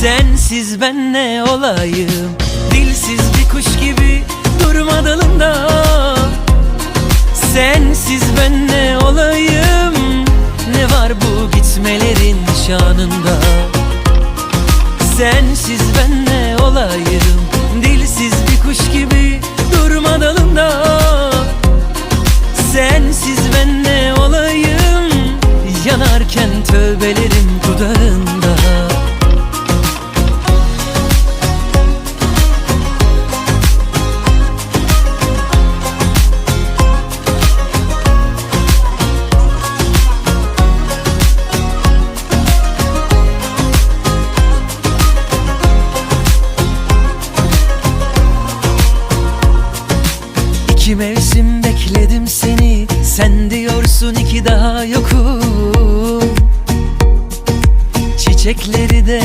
Sensiz ben ne olayım? Dilsiz bir kuş gibi durma dalında Sensiz ben ne olayım? Ne var bu gitmelerin şanında Sensiz ben ne olayım? Dilsiz bir kuş gibi durma dalında Sensiz ben ne olayım? Yanarken tövbelerim dudağında İki mevsim bekledim seni. Sen diyorsun iki daha yokum. Çiçekleri de